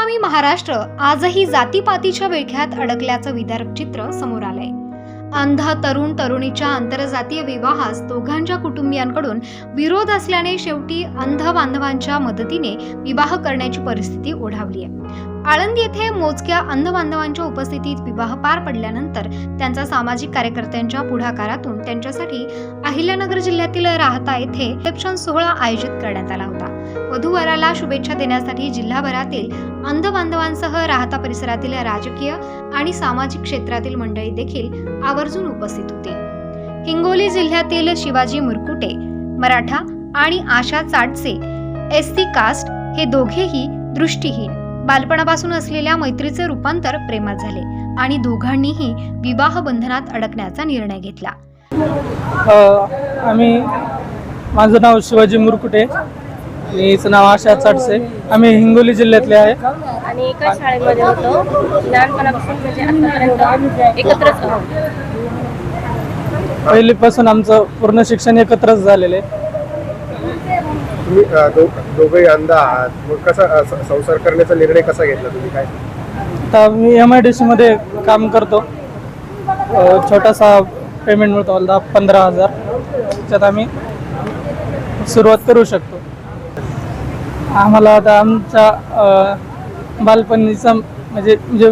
समकामी महाराष्ट्र आजही जातीपातीच्या विळख्यात अडकल्याचं विदारक चित्र समोर आलंय. अंध तरुण तरुणीच्या आंतरजातीय विवाहास दोघांच्या कुटुंबियांकडून विरोध असल्याने शेवटी अंध बांधवांच्या मदतीने विवाह करण्याची परिस्थिती ओढावली आहे आळंदी येथे मोजक्या अंध बांधवांच्या उपस्थितीत विवाह पार पडल्यानंतर त्यांचा सामाजिक कार्यकर्त्यांच्या पुढाकारातून त्यांच्यासाठी अहिल्यानगर जिल्ह्यातील राहता येथे रिसेप्शन सोहळा आयोजित करण्यात आला होता. वधूवराला शुभेच्छा देण्यासाठी जिल्हाभरातील अंध बांधवांसह राहता परिसरातील राजकीय आणि सामाजिक क्षेत्रातील मंडळी देखील आवर्जून उपस्थित होते. हिंगोली जिल्ह्यातील शिवाजी मुरकुटे मराठा आणि Asha Chatse S C caste हे दोघेही दृष्टीहीन. बालपणापासून असलेल्या मैत्रीचे रूपांतर प्रेमात झाले आणि दोघांनीही विवाह बंधनात अडकण्याचा निर्णय घेतला. अ, आम्ही माझं नाव शिवाजी मुरकुटे. आणि हिचं नाव आशा चाटसे. आम्ही हिंगोली जिल्ह्यातले आहे. आणि एकाच शाळेमध्ये होतो. लहानपणापासून म्हणजे आतापर्यंत एकत्रच आहोत. पहिलीपासून आमचं पूर्ण शिक्षण एकत्रच झालेलं आहे. तुम्ही दोघंही अंध आहात. मग कसा संसार करण्याचा निर्णय कसा घेतला तुम्ही? काय? आता मी एम आय डी सीमध्ये काम करतो. छोटासा पेमेंट मिळतो मला दहा पंधरा हजार. त्याच्यात आम्ही सुरुवात करू शकतो. आम्हाला आता आमच्या बालपणीचा म्हणजे जे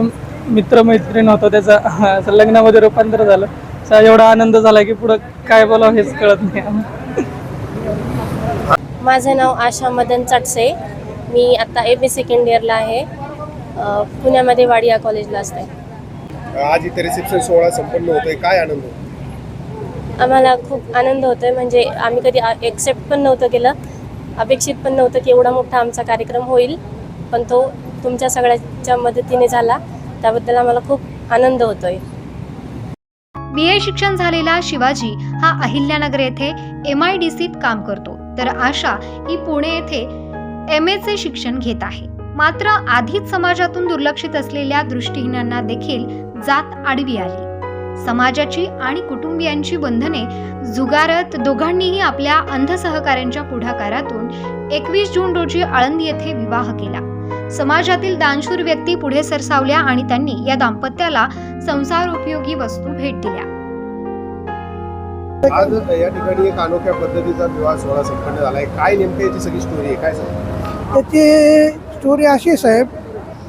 मित्रमैत्रीण होतो त्याचा लग्नामध्ये रूपांतर झालं. असा एवढा आनंद झाला की पुढं काय बोलावं हेच कळत नाही माझं नाव आशा मदन चाटसे. मी आता एम ए सेकंड इयरला आहे. पुण्यामध्ये वाडिया कॉलेजला असते. आज इथे रिसेप्शन सोहळा संपन्न होतोय. काय आनंद होतो आम्हाला खूप आनंद होतोय. म्हणजे आम्ही कधी एक्सेप्ट पण नव्हतं केलं. अपेक्षित पण नव्हतं की एवढा मोठा आमचा कार्यक्रम होईल. पण तो तुमच्या सगळ्याच्या मदतीने झाला. त्याबद्दल आम्हाला खूप आनंद होतोय. बी ए शिक्षण झालेला शिवाजी हा अहिल्यानगर येथे एम आय डी सीत काम करतो. तर आशा ही पुणे येथे एम चे शिक्षण घेत आहे. मात्र आधीच समाजातून दुर्लक्षित असलेल्या दृष्टीहीनांना देखील जात आडवी आली. समाजाची आणि कुटुंबियांची बंधने झुगारत दोघांनीही आपल्या अंध सहकाऱ्यांच्या पुढाकारातून एकवीस जून रोजी आळंदी येथे विवाह केला. समाजातील दानशूर व्यक्ती पुढे सरसावल्या आणि त्यांनी या दाम्पत्याला संसार उपयोगी वस्तू भेट दिल्या. आज या ठिकाणी एक अनोख्या पद्धतीचा विवाह सोहळा संपन्न झालाय. काय नेमकं याची सगळी स्टोरी आहे? काय सांग? त्याची स्टोरी अशी साहेब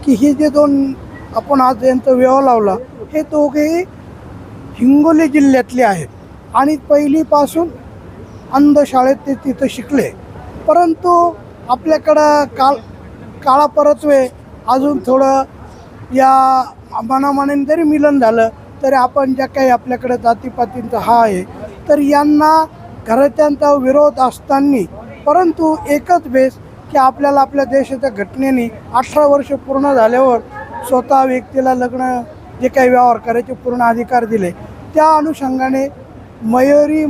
की हे जे दोन आपण आज यांचा विवाह लावला हे दोघे हिंगोली जिल्ह्यातले आहेत. आणि पहिलीपासून अंधशाळेत ते तिथं शिकले. परंतु आपल्याकडं काल काळापरत्वे अजून थोडं या मनामाने जरी मिलन झालं तरी आपण ज्या काही आपल्याकडं जातीपातींचा हा आहे तर यांना घरात्यांचा विरोध असताना परंतु एकच बेस की आपल्याला आपल्या देशाच्या घटनेने अठरा वर्ष पूर्ण झाल्यावर स्वतः व्यक्तीला लग्न जे काही व्यवहार करायचे पूर्ण अधिकार दिले. त्या अनुषंगाने मयुरी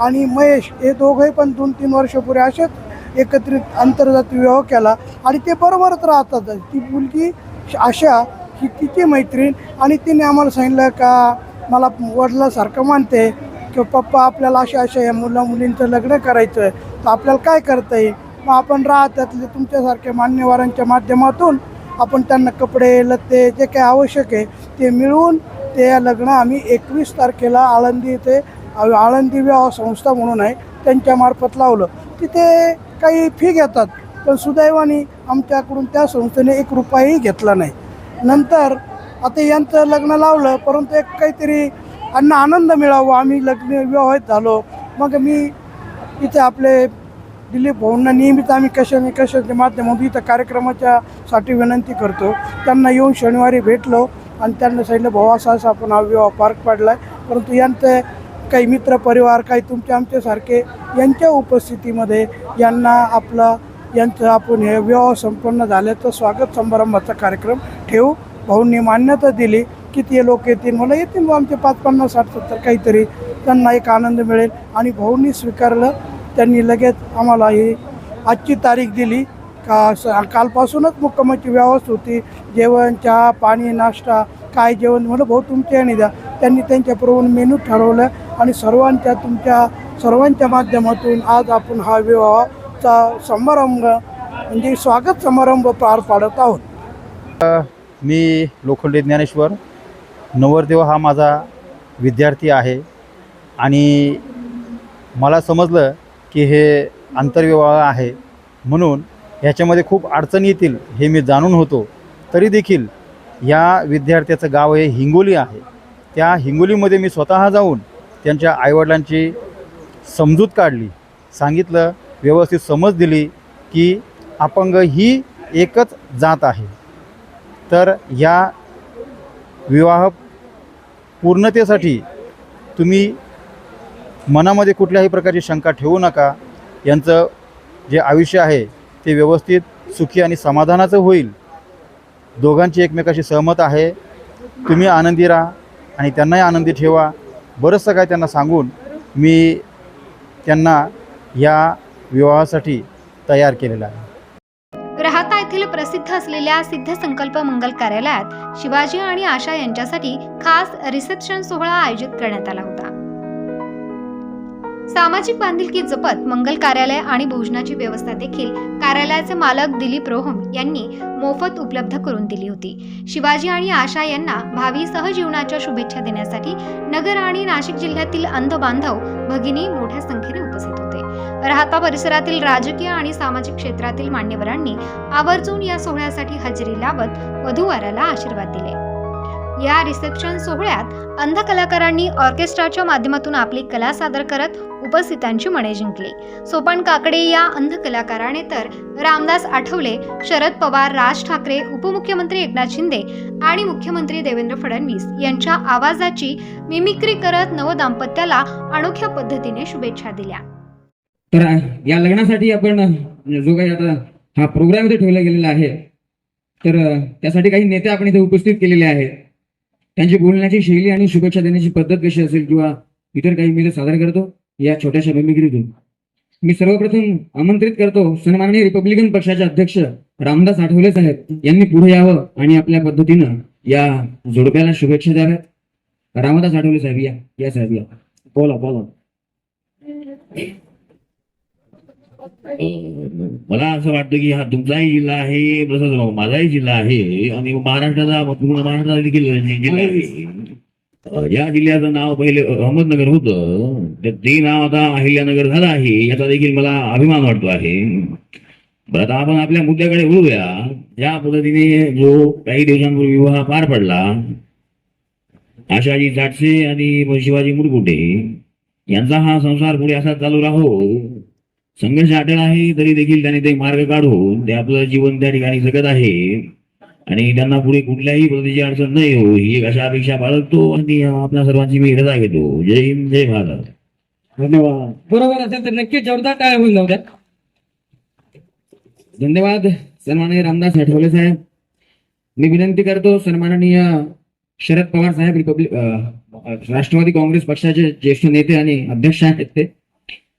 आणि महेश हे दोघंही पण दोन तीन वर्षापूर्वी असेच एकत्रित आंतरजातीय विवाह केला. आणि ते बरोबरच राहतात. ती मुलगी आशा ही तिची मैत्रीण आणि तिने आम्हाला सांगितलं का मला वडिलासारखं मानते. की पप्पा आपल्याला अशा अशा या मुला मुलींचं लग्न करायचं आहे तर आपल्याला काय करता येईल? मग आपण राहतातले तुमच्यासारख्या मान्यवरांच्या माध्यमातून आपण त्यांना कपडे लत्ते जे काय आवश्यक आहे ते मिळवून ते लग्न आम्ही एकवीस तारखेला आळंदी इथे आळंदी विवाह संस्था म्हणून आहे त्यांच्यामार्फत लावलं. तिथे काही फी घेतात पण सुदैवाने आमच्याकडून त्या संस्थेने एक रुपयाही घेतला नाही. नंतर आता यांचं लग्न लावलं परंतु एक काहीतरी यांना आनंद मिळावा आम्ही लग्न विवाहित झालो. मग मी इथे आपले दिलीप भाऊंना नियमित आम्ही कशाने कशाच्या माध्यमातून इथं कार्यक्रमाच्या साठी विनंती करतो. त्यांना येऊन शनिवारी भेटलो आणि त्यांना सांगितलं भाऊ असा असा आपण हा विवाह पार्क पाडला आहे परंतु यांचे काही मित्र परिवार काही तुमचे आमच्यासारखे यांच्या उपस्थितीमध्ये यांना आपला यांचं आपण हे विवाह संपन्न झाल्याचं स्वागत समारंभाचा कार्यक्रम ठेवू. भाऊंनी मान्यता दिली. किती लोक येतील? मला येतील मग आमचे पाच पन्नास साठ सत्तर काहीतरी. त्यांना एक आनंद मिळेल. आणि भाऊंनी स्वीकारलं त्यांनी लगेच आम्हाला ही आजची तारीख दिली. का स कालपासूनच मुक्कामाची व्यवस्था होती. जेवण चहा पाणी नाश्ता काय जेवण? म्हणलं भाऊ तुमच्या आणि द्या. त्यांनी त्यांच्याप्रमाणे मेनू ठरवलं. आणि सर्वांच्या तुमच्या सर्वांच्या माध्यमातून आज आपण हा विवाहाचा समारंभ म्हणजे स्वागत समारंभ पार पाडत आहोत. मी लोखंडे ज्ञानेश्वर नवरदेव हा माझा विद्यार्थी आहे. आणि मला समजलं की हे आंतरविवाह आहे. म्हणून ह्याच्यामध्ये खूप अडचणी येतील हे मी जाणून होतो. तरी देखील या विद्यार्थ्याचं गाव हे हिंगोली आहे. त्या हिंगोलीमध्ये मी स्वतः जाऊन त्यांच्या आईवडिलांची समजूत काढली. सांगितलं व्यवस्थित समज दिली की अपंग ही एकच जात आहे. तर या विवाह पूर्णतेसाठी तुम्ही मनामध्ये कुठल्याही प्रकारची शंका ठेवू नका. यांचं जे आयुष्य आहे ते व्यवस्थित सुखी आणि समाधानाचं होईल. दोघांची एकमेकाशी सहमत आहे. तुम्ही आनंदी राहा आणि त्यांनाही आनंदी ठेवा. बरंचसं काय त्यांना सांगून मी त्यांना या विवाहासाठी तयार केलेला आहे. येथील प्रसिद्ध असलेल्या सिद्ध संकल्प मंगल कार्यालयात शिवाजी आणि आशा यांच्यासाठी खास रिसेप्शन सोहळा आयोजित करण्यात आला होता. सामाजिक बांधिलकी जपत मंगल कार्यालय आणि भोजनाची व्यवस्था देखील कार्यालयाचे मालक दिलीप रोहम यांनी मोफत उपलब्ध करून दिली होती. शिवाजी आणि आशा यांना भावी सहजीवनाच्या शुभेच्छा देण्यासाठी नगर आणि नाशिक जिल्ह्यातील अंध बांधव भगिनी मोठ्या संख्येने उपस्थित होते. राहता परिसरातील राजकीय आणि सामाजिक क्षेत्रातील मान्यवरांनी आवर्जून या सोहळ्यासाठी हजेरी लावत वधूवाराला आशीर्वाद दिले. या रिसेप्शन सोहळ्यात अंध कलाकारांनी ऑर्केस्ट्राच्या माध्यमातून आपली कला सादर करत उपस्थितांची मने जिंकली. सोपान काकडे या अंध कलाकाराने तर रामदास आठवले शरद पवार राज ठाकरे उपमुख्यमंत्री एकनाथ शिंदे आणि मुख्यमंत्री देवेंद्र फडणवीस यांच्या आवाजाची मिमिक्री करत नवदाम्पत्याला अनोख्या पद्धतीने शुभेच्छा दिल्या. तर या लग्नासाठी आपण जो काही आता हा प्रोग्राम इथे ठेवला गेलेला आहे तर त्यासाठी काही नेते आपण इथे उपस्थित केलेले आहेत. त्यांची बोलण्याची शैली आणि शुभेच्छा देण्याची पद्धत कशी असेल किंवा इतर काही मी सादर करतो या छोट्याशा मिमिक्रीतून. मी सर्वप्रथम आमंत्रित करतो सन्माननीय रिपब्लिकन पक्षाचे अध्यक्ष रामदास आठवले साहेब यांनी पुढे यावं आणि आपल्या पद्धतीनं या जोडप्याला शुभेच्छा द्याव्यात. रामदास आठवले साहेब या या साहेब या. बोला बोला. मला असं वाटतं की हा तुमचाही जिल्हा आहे तसंच माझाही जिल्हा आहे आणि महाराष्ट्राचा पूर्ण महाराष्ट्राचा देखील जिल्हा आहे. या जिल्ह्याचं नाव पहिले अहमदनगर होतं. तर ते नाव आता अहिल्यानगर झालं आहे याचा देखील मला अभिमान वाटतो आहे. बरं आता आपण आपल्या मुद्द्याकडे वळूया. ज्या पद्धतीने जो काही दिवसांपूर्वी विवाह पार पडला आशाजी जाटसे आणि शिवाजी मुरकुटे यांचा हा संसार पुढे असा चालू राहो. संघर्ष अटळ आहे तरी देखील त्यांनी ते मार्ग काढून ते आपलं जीवन त्या ठिकाणी जगत आहे. आणि त्यांना पुढे कुठल्याही पद्धतीची अडचण नाही हो ही एक अशा अपेक्षा बाळगतो आणि आपल्या सर्वांची मी रजा घेतो. जय हिंद जय भारत. धन्यवाद. बरोबर असेल तर नक्की जोरदार टाळ्या होऊन जाऊ द्या धन्यवाद. सन्माननीय रामदास आठवले साहेब. मी विनंती करतो सन्माननीय शरद पवार साहेब रिपब्लिक राष्ट्रवादी काँग्रेस पक्षाचे ज्येष्ठ नेते आणि अध्यक्ष आहेत ते.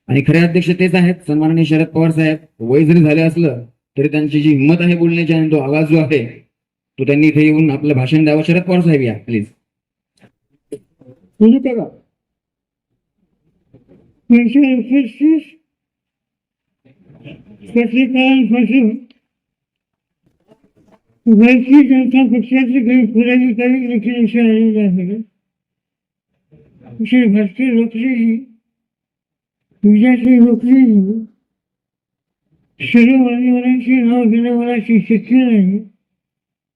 आणि खरे अध्यक्ष तेच आहेत सन्माननीय शरद पवार साहेब. वय जरी झाले असलं तरी त्यांची जी हिंमत आहे बोलण्याची आणि तो आवाज जो आहे तो त्यांनी इथे येऊन आपलं भाषण द्यावं. शरद पवार साहेब या प्लीज भारतीय जनता पक्षाचे काही देखील इथे आलेले आहे श्री भारतीय लोकशाही विजयाची लोकशाही सर्व मान्यवरांचे नाव घेणं मला शक्य नाही.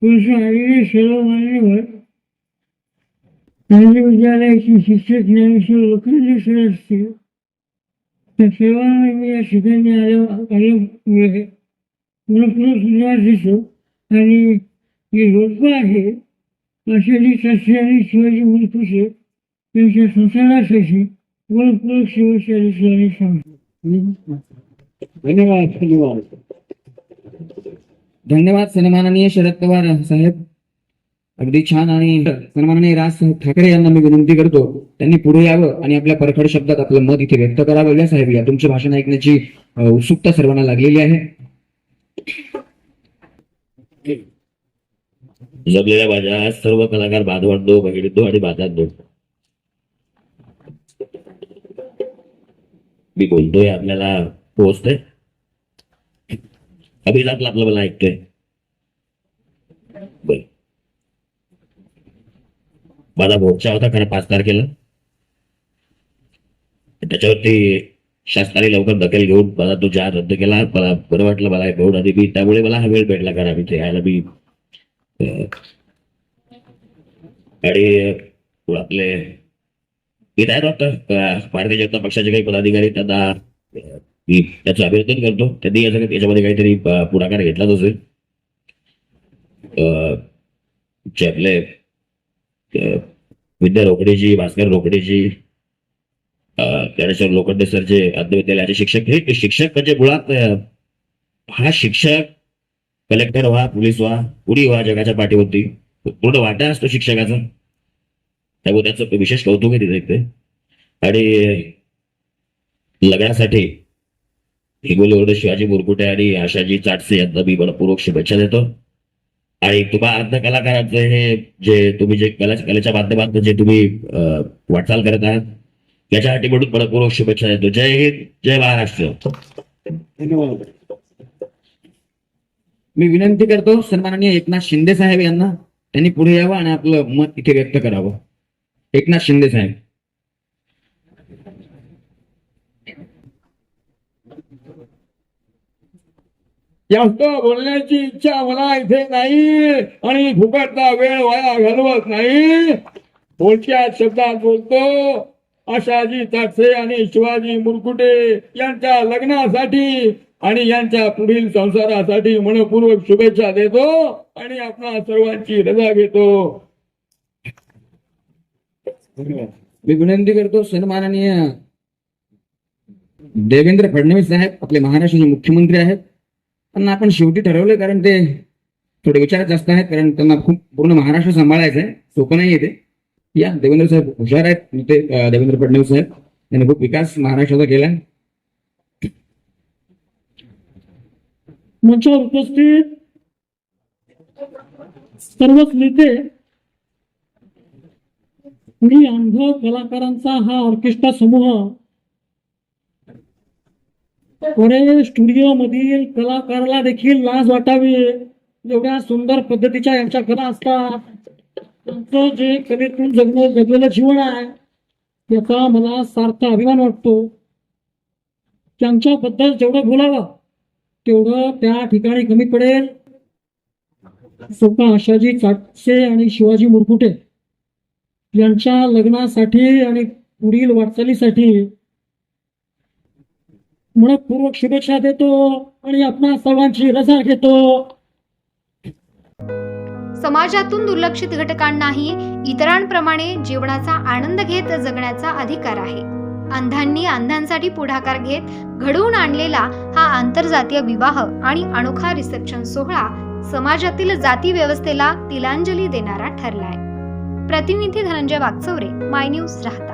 परंतु आलेले सर्व मान्यवर आंध्र विद्यालयाचे शिक्षक ज्ञानेश्वर लोखंडे सर असतील. त्या सर्वांना मी या ठिकाणी आलो आल्यामुळे मला पुन्हा धन्यवाद देतो आणि जे लोक आहे आषाढी शास्त्री आणि शिवाजी मुलकुशे त्यांच्या संसारासाठी धन्यवाद धन्यवाद धन्यवाद सन्माननीय शरद पवार साहेब. अगदी छान आणि सन्माननीय राज साहेब ठाकरे यांना मी विनंती करतो त्यांनी पुढे यावं आणि आपल्या परखड शब्दात आपलं मत इथे व्यक्त करावं. या साहेब या तुमचे भाषण ऐकण्याची उत्सुकता सर्वांना लागलेली आहे. जमलेल्या माझ्या सर्व कलाकार बांधवतो बघिततो आणि बाजारतो मी बोलतोय आपल्याला पोहोचतोय अभिजातला आपलं मला ऐकतोय बर माझा मोर्चा होता खरं पाच तारखेला त्याच्यावरती शासनाने लवकर दखल घेऊन मला तो जार रद्द केला मला बरं वाटलं मला घेऊन आधी मी त्यामुळे मला हा वेळ भेटला कारण मी यायला मी आणि आपले मी तयार होतं. भारतीय जनता पक्षाचे काही पदाधिकारी त्यांना मी त्याचं अभिनंदन करतो. त्यांनी याच्या याच्यामध्ये काहीतरी पुढाकार घेतलाच असेल. अं, जे आपले विद्या रोकडेजी भास्कर रोकडेजी ज्ञानेश्वर लोखंडे सरचे जे अंधविद्यालयाचे शिक्षक. हे शिक्षक म्हणजे मुळात हा शिक्षक कलेक्टर व्हा पोलीस व्हा कुणी व्हा जगाच्या पाठीवरती. पूर्ण वाटा असतो शिक्षकाचा. त्यामुळे त्याचं विशेष कौतुक आहे तिथे इथे आणि लग्नासाठी हिंगोलीवरून शिवाजी मुरकुटे आणि आशाजी चाटसे यांना मी मनपूर्वक शुभेच्छा देतो. आणि तुम्हा अर्ध कलाकारांचं हे जे तुम्ही जे कला कलेच्या माध्यमातून जे तुम्ही वाटचाल करत आहात याच्यासाठी म्हणून मनपूर्वक शुभेच्छा देतो. जय हिंद जय महाराष्ट्र. मी विनंती करतो सन्माननीय एकनाथ शिंदे साहेब यांना त्यांनी पुढे यावं आणि आपलं मत इथे व्यक्त करावं. एकनाथ शिंदे साहेब. जास्त बोलण्याची इच्छा मला इथे नाही आणि फुकटचा वेळ वाया घालवत नाही. थोडक्या शब्दात बोलतो आशाजी ताटसे आणि शिवाजी मुरकुटे यांच्या लग्नासाठी आणि यांच्या पुढील संसारासाठी मनपूर्वक शुभेच्छा देतो आणि आपणा सर्वांची रजा घेतो. मी विनंती करतो सन्माननीय देवेंद्र फडणवीस साहेब आपले महाराष्ट्राचे मुख्यमंत्री आहेत. त्यांना आपण शेवटी ठरवले कारण ते थोडे विचार जास्त आहेत कारण त्यांना खूप पूर्ण महाराष्ट्र सांभाळायचं आहे. सोपं नाही येते ते. या देवेंद्र साहेब हुशार आहेत. ते देवेंद्र फडणवीस साहेब त्यांनी खूप विकास महाराष्ट्राचा केला मंचावर उपस्थित सर्वच नेते मी अनुभव कलाकारांचा हा ऑर्केस्ट्रा समूह पुणे स्टुडिओ मधील कलाकाराला देखील लाज वाटावी. एवढ्या सुंदर पद्धतीच्या यांच्या कला असतात. त्यांचं जे कलेतून जगणं जगलेलं जीवन आहे त्याचा मला सार्थ अभिमान वाटतो. त्यांच्याबद्दल जेवढं बोलावं तेवढं त्या ठिकाणी कमी पडेल. स्वतः आशाजी चाटसे आणि शिवाजी मुरकुटे. यांच्या लग्नासाठी आणि पुढील वाटचालीसाठी मनपूर्वक शुभेच्छा देतो आणि आपणा सर्वांची रजा घेतो. समाजातून दुर्लक्षित घटकांनाही इतरांप्रमाणे जीवनाचा आनंद घेत जगण्याचा अधिकार आहे. अंधांनी अंधांसाठी पुढाकार घेत घडवून आणलेला हा आंतरजातीय विवाह आणि अनोखा रिसेप्शन सोहळा समाजातील जाती व्यवस्थेला तिलांजली देणारा ठरलाय. प्रतिनिधी धनंजय वागचौरे माय न्यूज राहतात